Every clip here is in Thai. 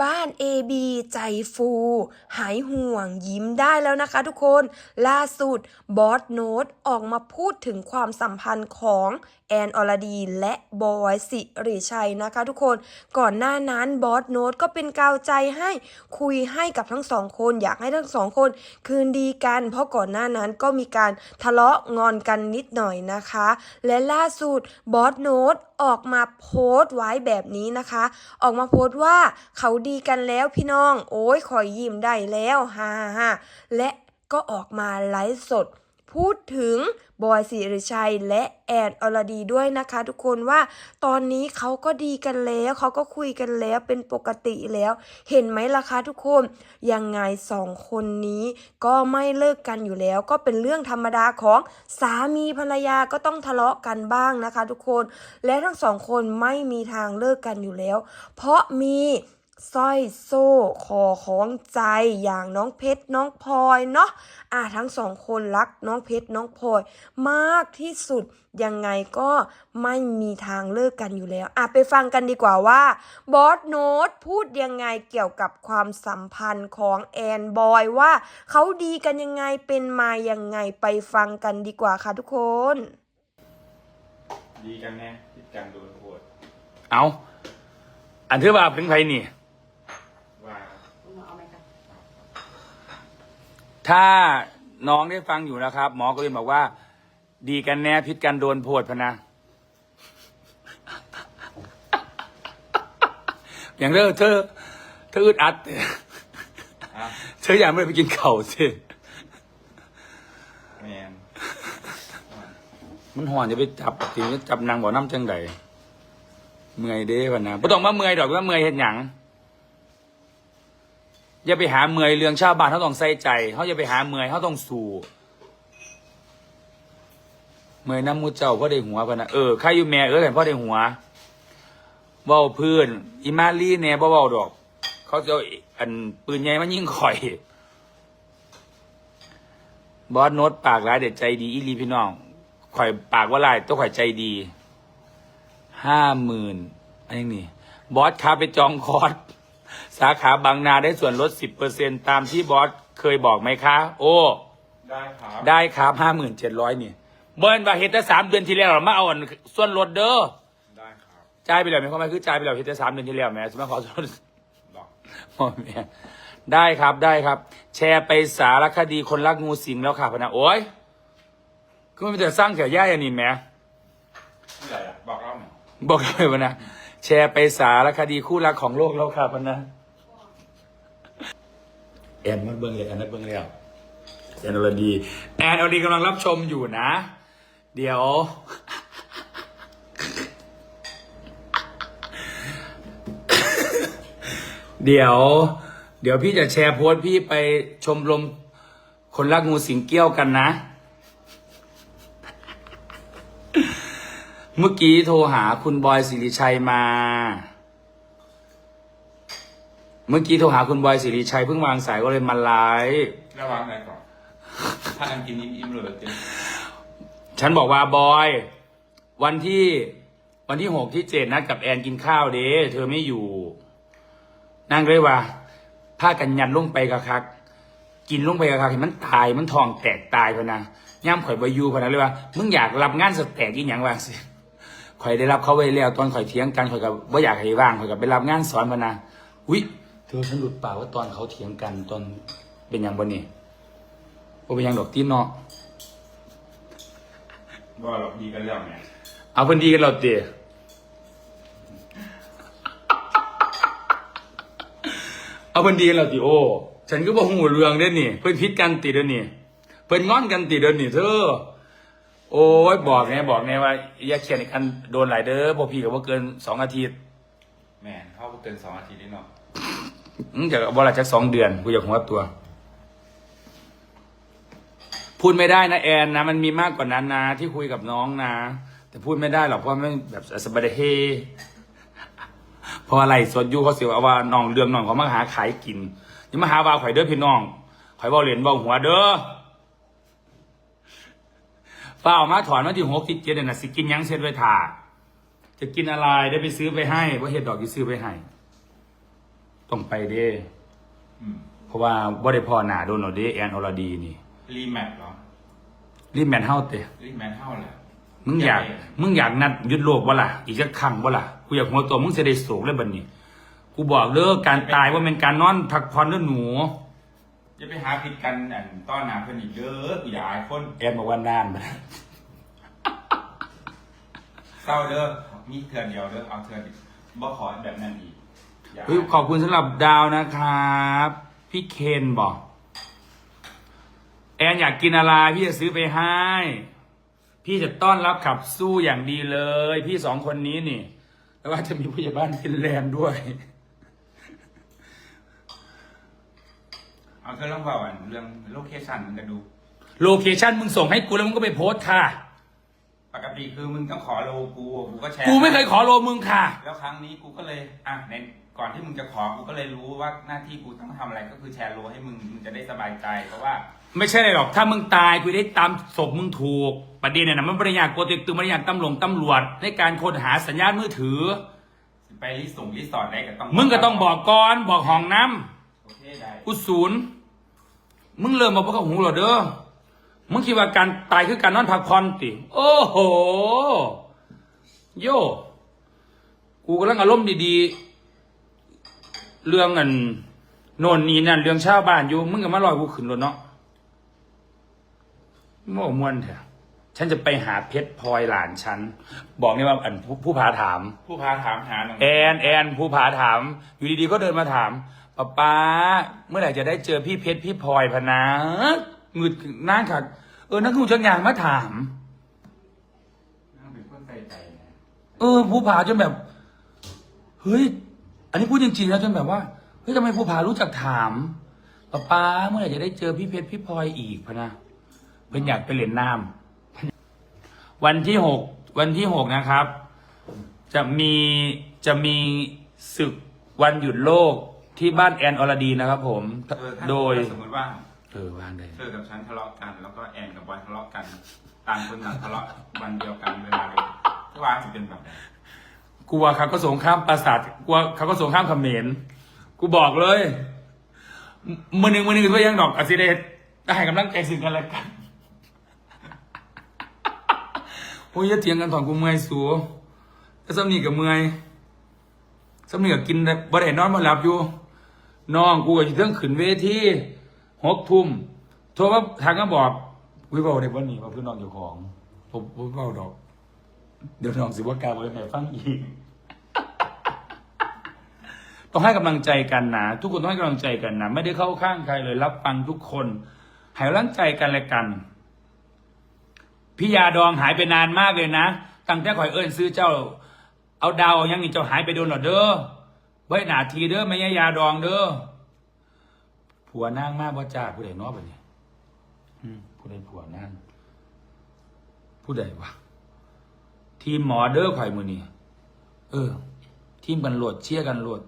บ้าน AB ใจฟู หายห่วงยิ้มได้แล้วนะคะทุกคน ล่าสุดบอสโน้ตออกมาพูดถึงความสัมพันธ์ของแอนอรดีและบอยสิริชัยนะคะทุกคนก่อนหน้านั้นบอสโน้ตก็เป็นกาวใจให้คุยให้กับทั้งสองคนอยากให้ทั้งสองคน คืนดีกัน เพราะก่อนหน้านั้นก็มีการทะเลาะงอนกันนิดหน่อยนะคะ และล่าสุดบอสโน้ตออกมาโพสต์ไว้แบบนี้นะคะ ออกมาโพสต์ว่าเขาดีกันแล้วพี่น้อง โอ้ยขอยยิ้มได้แล้วฮ่าฮ่าและก็ออกมาไลฟ์สด พูดถึงบอยสิริชัยและแอนอรดีด้วยนะคะ ทุกคนว่าตอนนี้เขาก็ดีกันแล้วเขาก็คุยกันแล้วเป็นปกติแล้ว เห็นไหมล่ะคะทุกคนยังไงสองคนนี้ก็ไม่เลิกกันอยู่แล้ว ก็เป็นเรื่องธรรมดาของสามีภรรยาก็ต้องทะเลาะกันบ้างนะคะ ทุกคนและทั้งสองคนไม่มีทางเลิกกันอยู่แล้ว เพราะมี สร้อยโซ่คอของใจอย่างน้องเพชรน้องพลอยเนาะอะทั้งสองคนรักน้องเพชรน้องพลอยมากที่สุดยังไงก็ไม่มีทางเลิกกันอยู่แล้วอะไปฟังกันดีกว่าว่าบอสโน้ตพูดยังไงเกี่ยวกับความสัมพันธ์ของแอนบอยว่าเขาดีกันยังไงเป็นมายังไงไปฟังกันดีกว่าค่ะทุกคน ดีกันแน่ติดกันโดนโคตรเอาอันที่ว่าถึงไผนี่ ว่า ถ้าน้องได้ฟังอยู่นะครับ หมอก็เลยบอกว่า ดีกันแน่พิษกันโดนโพดพะนะ อย่างเด้อเธอเธออึดอัดอะเธออยากไม่ได้ไปกินเข่าวสิแมนมันห่อนจะไปจับทีนี้จับนางบ่อน้ำจังใดเมื่อยเด้พะนะไม่ต้องมาเมื่อยดอกว่าเมื่อยเห็นหยัง อย่าไปหาเมื่อยเรื่องชาวบ้านเขาต้องใส่ใจเขาอย่าไปหาเมื่อยเขาต้องสู้เมื่อยน้ำมูเจ้าพ่อได้หัวพะนะเออใครอยู่แม่เออแต่พ่อได้หัวเว้าเพื่อนอิมาลีเนี่ยบ่เว้าดอก เขาจะอันปืนใหญ่มายิ่งข่อย บอสโน้ตปากร้ายเด็ดใจดีอีลีพี่น้องข่อยปากว่าลายตัวข่อยใจดีห้าหมื่นอันนี้นี่บอสค้าไปจองคอร์ส สาขาบางนาได้ส่วนลดสิบเปอร์เซ็นตามที่บอสเคยบอกไหมคะ โอ้ ได้ครับได้ครับห้าหมื่นเจ็ดร้อยนี่เบิ้ลว่าเฮ็ดแต่สามเดือนที่แล้วเหรอมาเอาอันส่วนลดเด้อได้ครับจ่ายไปแล้วไหมเขาไม่คือจ่ายไปแล้วเฮ็ดแต่สามเดือนที่แล้วแหม่สมัยขอส่วนลด ดอกพ่อแม่ได้ครับได้ครับ แชร์ไปสารคดีคนรักงูสิงแล้วค่ะพะนะโอ้ยก็ไม่แต่สร้างแถวย่าอย่างนี้แหม่ที่ไหนอะบอกเล่าหน่อย บอกเลยพะนะแชร์ไปสารคดีคู่รักของโลกแล้วค่ะพะนะ แอนมันเบิ้งเลยแอนมันเบิ้งแล้วแอนอรดีแอนอรดีกำลังรับชมอยู่นะ เดี๋ยว เดี๋ยว เดี๋ยวพี่จะแชร์โพสต์พี่ไปชมรมคนรักงูสิงเกี้ยวกันนะ เมื่อกี้โทรหาคุณบอยสิริชัยมา เมื่อกี้โทรหาคุณบอยสิริชัยเพิ่งวางสายก็เลยมาไลฟ์ระวังอะไรก่อนถ้าอันกินอิ่มๆเลยจริงฉันบอกว่าบอย วันที่วันที่หกที่เจ็ดนัดกับแอนกินข้าวเด้เธอไม่อยู่ นั่งเลยว่าผ้ากันยันลงไปกะคัก กินลงไปกะคักเห็นมันตายมันทองแตกตายพะนะย่ำข่อยบายูพะนะเลยว่ามึงอยากรับงานสแต็กอีหยังวางสิข่อยได้รับเขาไว้แล้วตอนข่อยเถียงกันข่อยกับว่าอยากให้ว่างข่อยกับไปรับงานสอนพะนะอุ๊ยเธอฉันหลุดปากว่าตอนเขาเถียงกันตอนเป็นอย่างบนนี่ว่าเป็นอย่างดอกตีนเนาะว่าเราดีกันแล้วไงเอาเพิ่นดีกันเราเตะเอาเพิ่นดีกันเราติโอฉันก็บอกหูเรื่องเด้อนี่ เพิ่นพิดกันติเด้อนี่เพิ่นงอนกันติเด้อนี่เธอ โอ้ยบอกไงบอกไงว่าอย่าเขียนอีกอันโดนหลายเด้อพอพี่ก็บ่เกินสองอาทิตย์แมนเข้าเกินสองอาทิตย์นิดหน่อ ยอืมจะบ่ละจักสองเดือนกูอยากหัวตัว พูดไม่ได้นะแอนนะ มันมีมากกว่านั้นนะ ที่คุยกับน้องนะ แต่พูดไม่ได้หรอกเพราะไม่แบบสบายเฮเพราะอะไรส่วนยูเขาเสียว่าน้องเรื่องน้องเขามาหาขายกินนี่มาหาว่าข่อยเด้อพี่น้องข่อยเบาเหรียญเบาหัวเด้อฝ้าเอามาถอนมาที่หกที่เจ็ดเนี่ยนะสิกินยังเส้นไว้ถ่าจะกินอะไรได้ไปซื้อไปให้ว่าเห็ดดอกที่ซื้อไปให้ ตต้องไปเด้อืมเพราะว่าบ่ได้พ่อหน้าโดนหรอกเด้แอนอรดีนี่ รีแมทเหรอ รีบแมนเฮาเตะรีแมทเท่าแหละมึงอยากอยากไปมึงอยากนัดยึดโลกบ่ล่ะ อีกสักครั้งบ่ล่ะ กูอยากหัวตัวมึงจะได้สูงเลยบัดนี้ กูบอกเลิกการตายว่าเป็นการนอนพักผ่อนเด้อหนู จะไปหาผิดกันอันต้อนหนาเพื่อนอีกเยอะกูอยากอายคนแอนบอกว่านานเศร้าเด้อมีเทือนเดียวเด้อเอาเทือนอีกบ่ขอแบบนั้นอีกอย่า เฮ้ยขอบคุณสำหรับดาวนะครับ พี่เคนบอกแอนอยากกินอะไรพี่จะซื้อไปให้ พี่จะต้อนรับขับสู้อย่างดีเลย พี่สองคนนี้นี่ แล้วว่าจะมีผู้ใหญ่บ้านฟินแลนด์ด้วยเอาเธอลองบอกอันเรื่องโลเคชั่นมันจะดู โลเคชั่นมึงส่งให้กูแล้วมึงก็ไปโพสต์ค่ะ ปกติคือมึงต้องขอโลกูกูก็แชร์กูไม่เคยขอโลมึงค่ะ แล้วครั้งนี้กูก็เลยอะใน ก่อนที่มึงจะขอกูก็เลยรู้ว่าหน้าที่กูต้องทำอะไรก็คือแชร์โลให้มึงมึงจะได้สบายใจ เพราะว่า ไม่ใช่เลยหรอก ถ้ามึงตายกูได้ตามศพมึงถูก ประเด็นเนี่ยนะมันบริยากโกติตึงบริยากตำรวจตำรวจ ในการค้นหาสัญญาณมือถือ ไปรีสอร์ทรีสอร์ทได้ก็ต้องมึงก็ต้องบอกก่อนบอกห้องน้ำโอเคได้กูศูนย์มึงเริ่มมาพวกเขาหูเหรอเด้อมึงคิดว่าการตายคือการนอนพักผ่อนติ โอ้โห โย กูกำลังอารมณ์ดีๆ เรื่องอันโน่นนี่นั่นเรื่องชาวบ้านอยู่มึงก็มาลอยกูขึ้นรถเนาะโม่มวนเถอะฉันจะไปหาเพชรพลอยหลานฉัน บอกนี่ว่าอันผู้ผู้พาถาม ผู้พาถามหาหน่อยแอนแอนภูผาถาม อยู่ดีๆก็เดินมาถามป้าป้า เมื่อไหร่จะได้เจอพี่เพชรพี่พลอยพะนะงึดนั่งขัดเออนักกูจังยางมาถามนั่งเป็นคนใส่ใจนะเออภูผาจนแบบ เฮ้ย อันนี้พูดจริงๆนะจนแบบว่าเฮ้ยทำไมภูผารู้จักถามป้าป้าเมื่อไหร่จะได้เจอพี่เพชรพี่พลอยอีกพะนะเป็นอยากไปเล่นน้ำวันที่หกวันที่หกนะครับ จะมีจะมีศึกวันหยุดโลกที่บ้านแอนอรดีนะครับ ผม เออถ้าโดยสมมติว่าเออวางได้ เธอกับฉันทะเลาะกัน แล้วก็แอนกับบอยทะเลาะกันต่างคนต่างทะเลาะวันเดียวกันเวลาเดียวก็ว่าจะเป็นแบบไหน กลัวเขาก็สงข้ามปราสาทกลัวเขาก็สงข้ามเขมรกูบอกเลยมือหนึ่งมือหนึ่งตัวยังดอกอสิเดตได้กำลังใจซึ่งกันและกันโอ้ยเถียงกันถอนกูเมื่อยสูถ้าสำนีกับเมื่อยสำนีกับกินบ่ได้นอนมาหลับอยู่น้องกูก็อยู่เรื่องขึ้นเวทีหกทุ่มโทรมาทางก็บอกวิบอกเด็กวันนี้ว่าเพื่อนน้องอยู่ของผมผมเบาดอก เดี๋ยวน้องสิว่ากาวไว้แม่ฟังอีก ต้องให้กำลังใจกันนะทุกคนต้องให้กำลังใจกันนะไม่ได้เข้าข้างใครเลย รับฟังทุกคนให้กำลังใจกันและกันพี่ยาดองหายไปนานมากเลยนะตั้งแต่ข่อยเอิญซื้อเจ้า เอาดาวอายังนี่เจ้าหายไปโดนหรอเด้อไว้หนาทีเด้อไม่ใช่ยาดองเด้อผัวนางมากว่าจ้าผู้ใดนอกแบบนี้อืมผู้ใดผัวนางผู้ใดวะทีมหมอเด้อข่อยมือนี่เออ ทีมกันโหลดเชียร์กันโหลด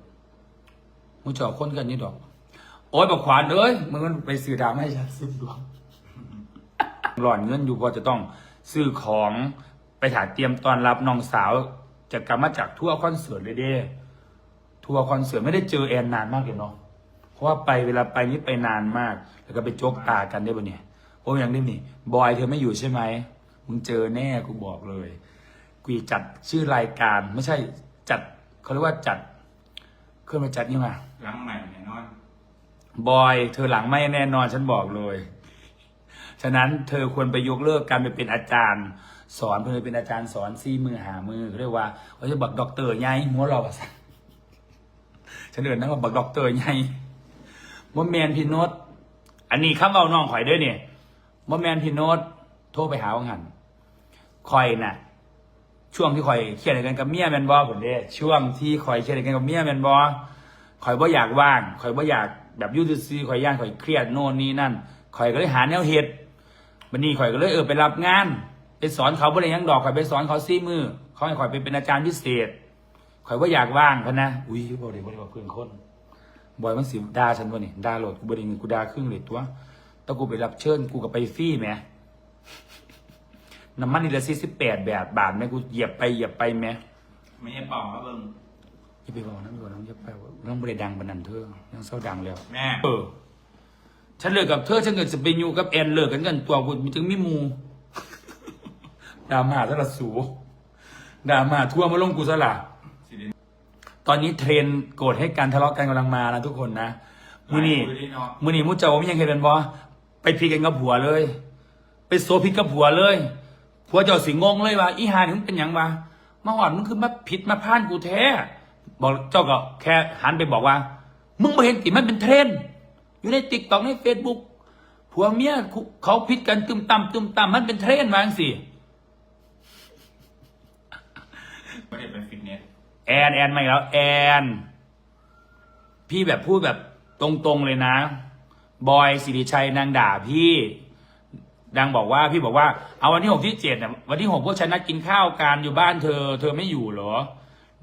มูเจาะคนกันนี่ดอก โอ้ยบอกขวานเอ้ยมึงมันไปซื้อดาวให้ฉันซื้อดวงหล่อนเงินอยู่พอจะต้องซื้อของไปถ่ายเตรียมตอนรับน้องสาวจะกลับมาจากทัวร์คอนเสิร์ตเลยเด้ทัวร์คอนเสิร์ตไม่ได้เจอแอนนานมากเลยเนาะ เพราะว่าไปเวลาไปนี่ไปนานมาก แล้วก็ไปโจกตากันได้ปะเนี่ยโอ้ยอย่างนี้นี่ บอยเธอไม่อยู่ใช่ไหม มึงเจอแน่กูบอกเลย กูจัดชื่อรายการไม่ใช่จัดเขาเรียกว่าจัด เครื่องมาจัดนี่มาหลังใหม่แน่นอน บอย เธอหลังไม่แน่นอนฉันบอกเลย ฉะนั้นเธอควรไปยกเลิกการไปเป็นอาจารย์ สอนเพื่อเป็นอาจารย์สอนซี่มือหามือเขาเรียกว่าเขาจะบอกด็อกเตอร์ไงหัวเราอะสัฉันเดินนั่งว่าบอกด็อกเตอร์ไงว่าแมนพี่โนตอันนี้คำเอาน้องข่อยเด้วยเนี่ยว่าแมนพี่โนตโทรไปหาวังหันคอยน่ะ ช่วงที่คอยเครียดกันกับเมียแมนบอผมเด้ช่วงที่คอยเครียดกันกับเมียแมนบอคอยบ่อยากว่างคอยบ่อยากแบบอยุ่ซื่อๆคอยย่านคอยเครียดโน่นนี่นั่นคอยก็เลยหาแนวเหตุวันนี้คอยก็เลยเออไปรับงานไปสอนเขาบ่ได้หยังดอกคอยไปสอนเขาซี่มือเขาให้คอยไปเป็นอาจารย์พิเศษคอยว่าอยากว่างพะนะอุ้ยบ่ได้บ่ได้ว่าเพื่อนคนบอยมันสิด่าฉันวะนี่ด่าโหลดกูบ่ได้เงินกูด่าครึ่งเลยตัวแต่กูไปรับเชิญกูก็ไปฟรี่แหม น้ำมันนี่ละสี่สิบแปดแบบบาทไหมกูเหยียบไปเหยียบไปไหมไม่ใช่เป่ามาเบิ่งอย่าไปบอกนะอย่าไปบอกน้องอย่าไปว่าน้องไม่ได้ดังปานนันเธอยังเศร้าดังแล้ว แม่เออ ฉันเลิกกับเธอฉันเกิดจะไปอยู่กับแอนเลิกกันกันตัวกูมีถึงมีหมูดราม่าสละสูดราม่าทั่วมาลงกูสละสิริตอนนี้เทรนด์โกรธให้การทะเลาะกันกำลังมานะทุกคนนะมือนี่คุยดีเนาะมือนี่มุจเจ้าว่าไม่ยังเคยเป็นบอไปพีกันกับผัวเลย ไปโซพิดกับผัวเลย ผัวเจ้าสิงงเลยว่าอีหานี่มึงเป็นหยังวะมาหอดมึงคือมาผิดมาพลานกูแท้บอกเจ้าก็แค่หันไปบอกว่า มึงไม่เห็นติมันเป็นเทรนด์อยู่ในติ๊กต็อกในเฟซบุ๊กผัวเมียเขาผิดกันตึมต่ำตึมต่ำมันเป็นเทรนด์มาจังสิไม่ได้เป็นฟิตเนสแอนแอนมาอีกแล้วแอน พี่แบบพูดแบบตรงๆเลยนะ บอยสิริชัยนางด่าพี่ ดังบอกว่าพี่บอกว่าเอาวันที่หกที่เจ็ดน่ะวันที่หกพวกฉันนัดกินข้าวกันอยู่บ้านเธอ เธอไม่อยู่เหรอ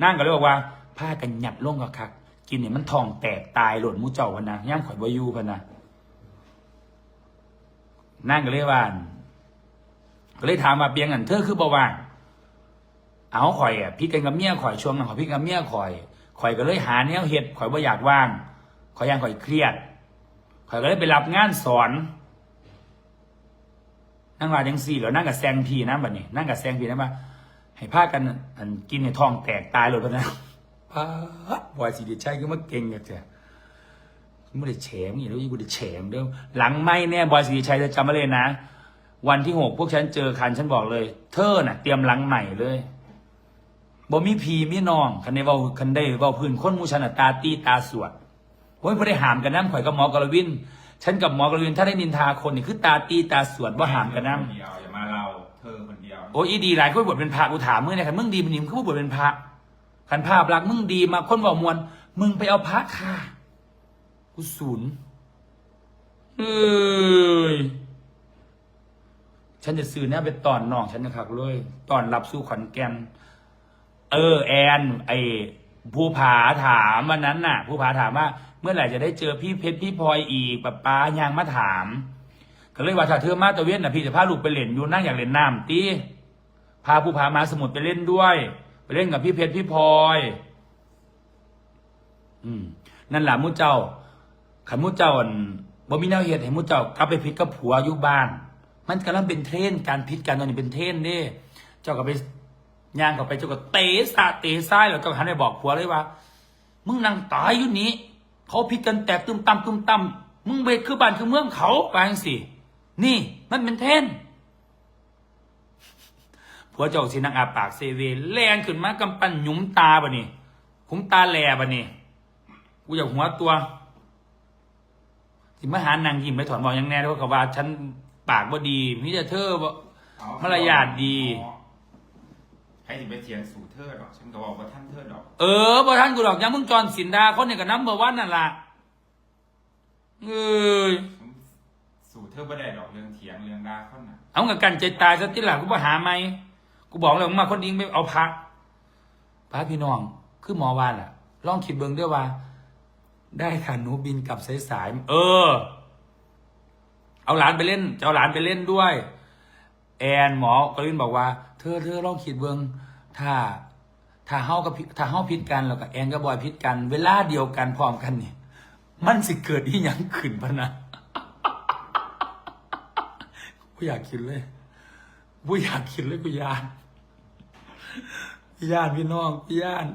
นั่งก็เลยบอกว่าผ้ากันหยัดล่งกับคักกินเนี่ยมันทองแตกตายหล่นมูเจ้าพะนะย่างข่อยบอยูพะนะนั่งก็เลยว่าก็เลยถามมาเปียงอันเธอคือบ่ว่างเอาข่อยอะพี่กันกับเมียข่อยช่วงนั้นข่อยพี่กับเมียข่อยข่อยก็เลยหาแนวเฮ็ดข่อยบ่อยากว่างข่อยยังข่อยเครียดข่อยก็เลยไปรับงานสอน นั่งว่าจังสี่แล้วนั่งกับแซงพีนะบัดนี้นั่งกับแซงพีนะว่าให้พากันอันกินในท้องแตกตายเลยพนะป้าบอยสิริชัยก็มาเก่งอย่างเจ้ะไม่ได้แฉมอย่างนี้แล้วยิ่งกูได้แฉมเด้อหลังไม่แน่บอยสิริชัยจะจำไว้เลยนะ วันที่หกพวกฉันเจอคันฉันบอกเลย เธอน่ะ เตรียมหลังใหม่เลยบ่มีพีมีน้องคันได้เว้าคันได้เว้าพื้นคนมูฉันตาตีตาสวดโอ้ยบ่ได้หามกันน้ำข่อยกับหมอกรวิน ฉันกับหมอกรวินถ้าได้นินทาคนนี่คือตาตีตาสวดบ่าหามกันน้คนเดียวอย่ามาเราเธอคนเดียวโอ้ยดีหลายคนบวชเป็นพระกูถามมึงเนี่ยคันมึงดีมันนี่มึงคือบวชเป็นพระคันภาพลักษณ์มึงดีมาคนบอกมวลมึงไปเอาพระค่ะกูศูนย์เอ้ยฉันจะซื้อเนี่ยเป็นตอนน้องฉันนะครับเลยตอนรับสู้ขอนแก่น เออแอนไอ ภูผาถามวันนั้นน่ะภูผาถามว่า เมื่อไหร่จะได้เจอพี่เพชรพี่พลอยอีกป้าป้ายางมาถาม ก็เลยว่าถ้าเธอมาตะเวนน่ะพี่จะพาลูกไปเล่นอยู่นั่งอยากเล่นน้ำตีพาภูผามาสมุทรไปเล่นด้วย ไปเล่นกับพี่เพชรพี่พลอยอืมนั่นแหละมุเจ้าขันมุเจ้าอั่นบ่มีแนวเหตุให้มุเจ้ากลับไปพิษกับผัวอยู่บ้าน มันกำลังเป็นเทรนการพิษกันตอนนี้เป็นเทรนเด้ เจ้าก็ไป ย่างเข้าไปเจ้าก็เตะสาเตะซ้ายแล้วเจ้าก็หันไปบอกผัวเลยว่า มึงนั่งตายอยู่นี้ เขาพิษกันแตกตุ้มตั้มตุ้มตั้มมึงไปคือบ้านคือเมืองเขาไปจังสินี่มันเป็นเทรนด์ผัวเจ้าสินางอาปากเซเวแลนขึ้นมากำปั้นหยุมตาบะนี่คุ้มตาแหลบะนี่กูอยากหัวตัวสิมาหานางยิ้มไปถอนบอกยังแน่ด้วยกับว่าฉันปากบ่ดีมิจะเธอบ่เอามารยาทดี ใครจะไปเถียงสู่เธอดอกฉันก็บอกว่าท่านเธอดอกเออบ่ท่านกูดอกยังมึงจรสินดาคนเนี่ยกับน้ำเบอร์วันนั่นล่ะเอ้ยฉันสู่เธอไม่ได้ดอกเรื่องเถียงเรื่องด่าคนน่ะเอากับกันใจตายซะที่หลังกูบ่หาไหมกูบอกแล้วมึงมาคนดีไม่เอาพักพระพี่น้องคือหมอวานอะลองคิดเบิ่งด้วยว่า ได้ค่ะหนูบินกลับสายสายๆเออ เอาหลานไปเล่นจะเอาหลานไปเล่นด้วย แอนหมอกรินบอกว่า เธอเธอลองคิดเบิ้งถ้าถ้าเฮากับถ้าเฮาพิษกันแล้วก็แอนกับบอยพิษกัน เวลาเดียวกันพร้อมกันนี่มันสิเกิดที่ยังขึ้นพะนะกูอยากคิดเลยกูอยากคิดเลยกูยานยานพี่น้องพี่ยาน